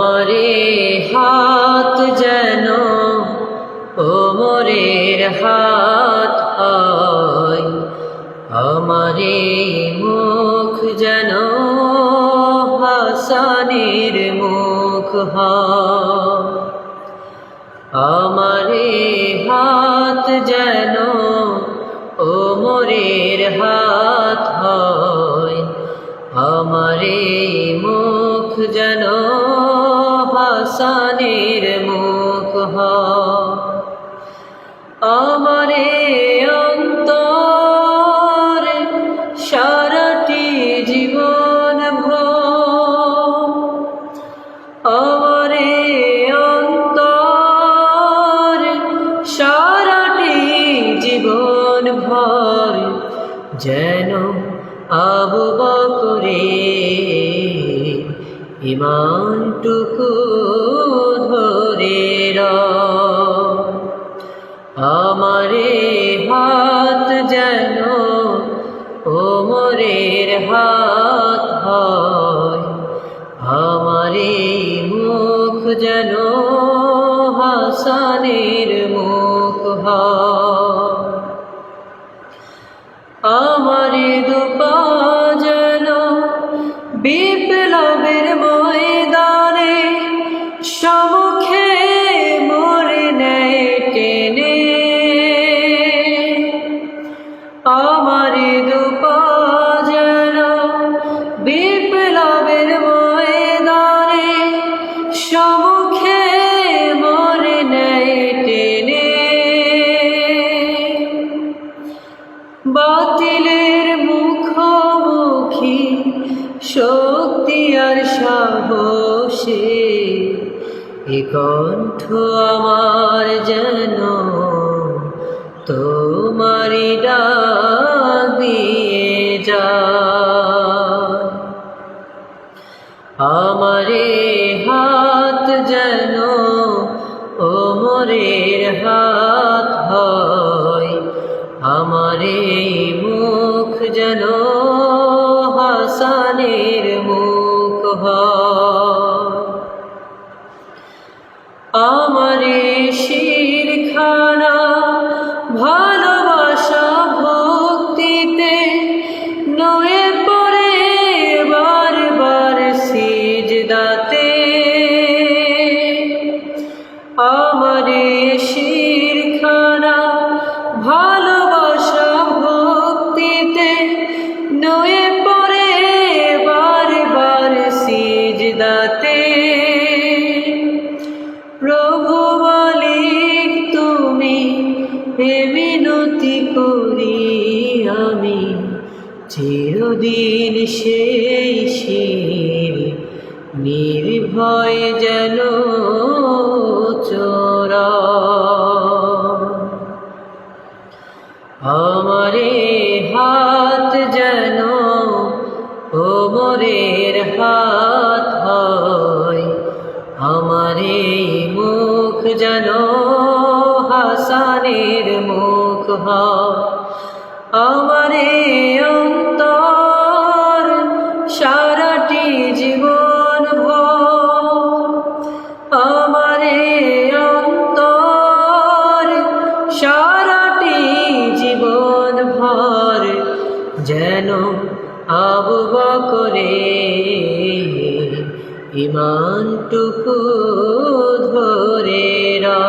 আমারে হাত যেন ওমরের হাত হয়, আমারে মুখ যেন হাসানের মুখ হয়। আমারে হাত যেন ওমরের হাত হয়, আমারে মুখ যেন হাসানের মুখ হয় আমারে অন্তর, সারাটি জীবন আমারে অন্তর, সারাটি জীবন ভর। যেন আবু বকরে ইমানটুকু ধরে রাখ। আমারে হাত যেন ওমরের হাত হয় আমারে মুখ যেন হাসানের মুখ হয় আর সাহসে এ কণ্ঠ আমার যেন তোমারি দিয়ে যা আমারে হাত যেন ওমরের হাত হয়, আমারে মুখ যেন হাসানের মুখ হয় মিনতি করি আমি। চিরদিন সেই শির নির্ভয় যেন চোরা। আমারে হাত যেন ওমরের হাত হয়, আমারে মুখ যেন হাসানের মুখ আমারে অন্তর, সারাটি জীবন আমারে অন্তর, সারাটি জীবন ভর। যেন আবু বকরে ইমানটুকু ধরে রা